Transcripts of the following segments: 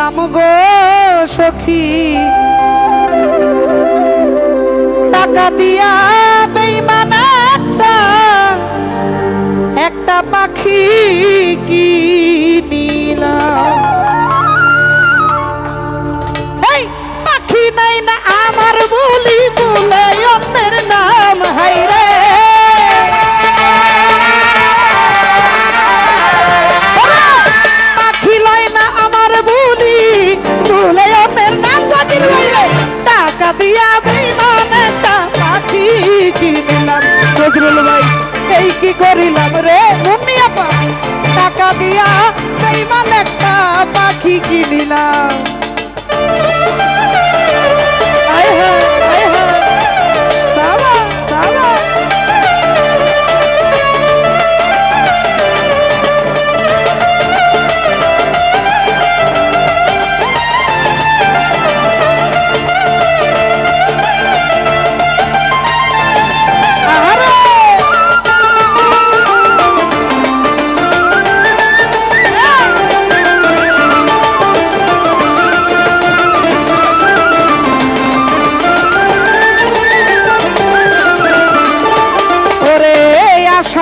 করিলাম গো সখী, টাকা দিয়া বেইমান একটা পাখি কিনিলাম। এই পাখি নাই না আমার বলি বলে। দিয়া বেইমান একটা পাখি কিনিলাম। নজরুল ভাই এই কি করিলাম রে মুন্নি আপা? টাকা দিয়া বেইমান একটা পাখি কিনিলাম।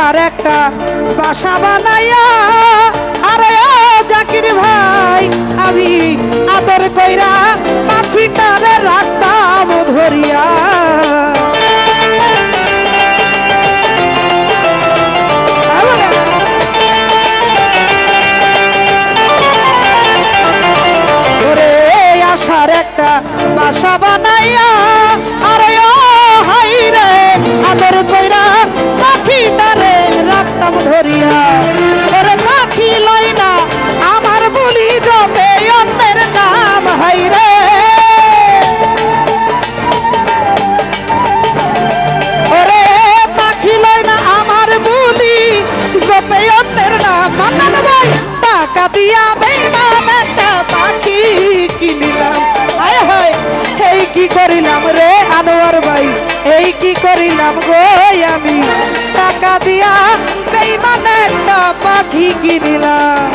আশার একটা বাসা বানাইয়া আরে জাকির ভাই আমি আদর কইরা পাখিটারে রাখতাম ধরিয়া। কি করিলাম গো আমি। টাকা দিয়া বেইমান একটা পাখি কিনিলাম।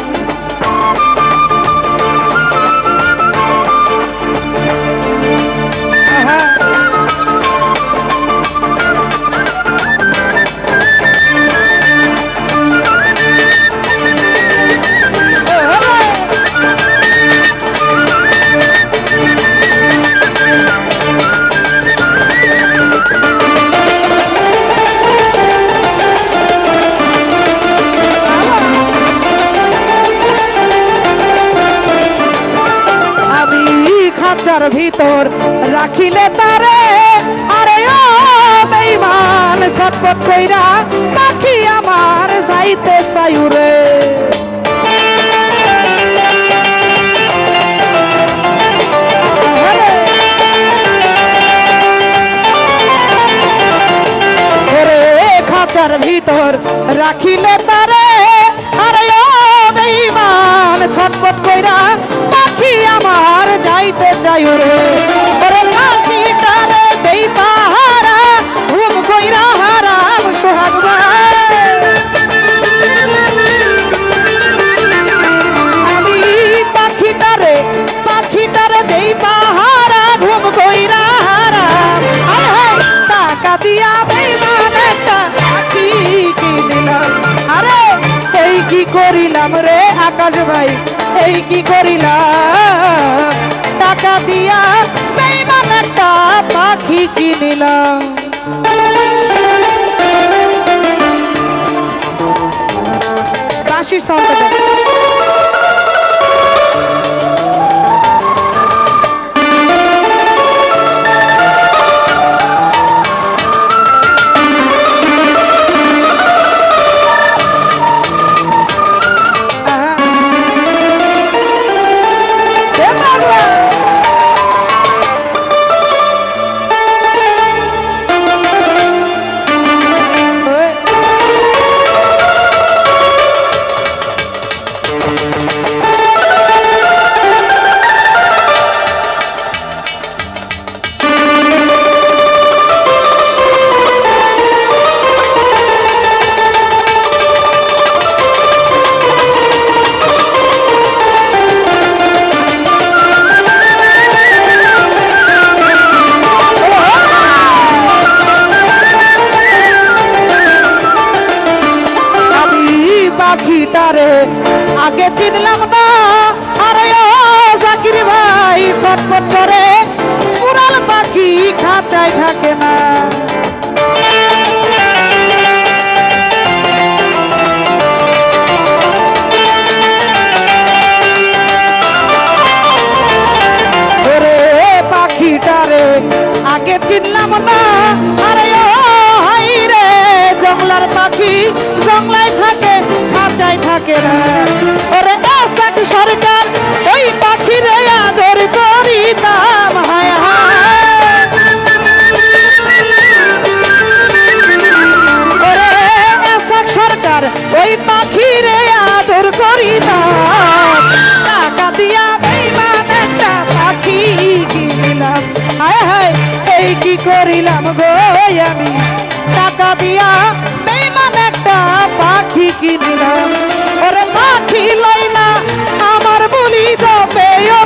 ভিতর রাখিলে তারে। আরে ও বেইমান সটপট কইরা পাখি আমার যাইতে চাইরে ভিতর রাখিলে তারে যাইতে চাই রে। ওরে পাখিটারে দেই পাহারা, ঘুম কইরা হারাম সোহাগ আমি পাখিটারে দেই পাহারা, ঘুম কইরা হারাম টাকা দিয়া বেইমান একটা পাখি কিনিলাম আরে, এই কি করিলাম রে আকাশ ভাই? এই কি করিলাম? টাকা দিয়া বেইমান একটা পাখি কিনিলাম বাঁশির সাউন্ড চিনলাম না, আরে জাকির ভাই ছটফট করে। উড়াল পাখি খাঁচায় থাকে না। পাখিটারে, আগে চিনলাম না, আরে ও হাই রে জংলার পাখি থাকে না ওই পাখিরে আদর করিতাম, হায় হায়। ওরে সরকার, ওই পাখিরে আদর করিতাম। টাকা দিয়া বেইমান একটা পাখি কিনিলাম। হায় হায়, এই কি করিলাম গো আমি? দিয়া বেইমান একটা পাখি কিনিলাম। ওরে পাখি লাইনা আমার বলি দপেয়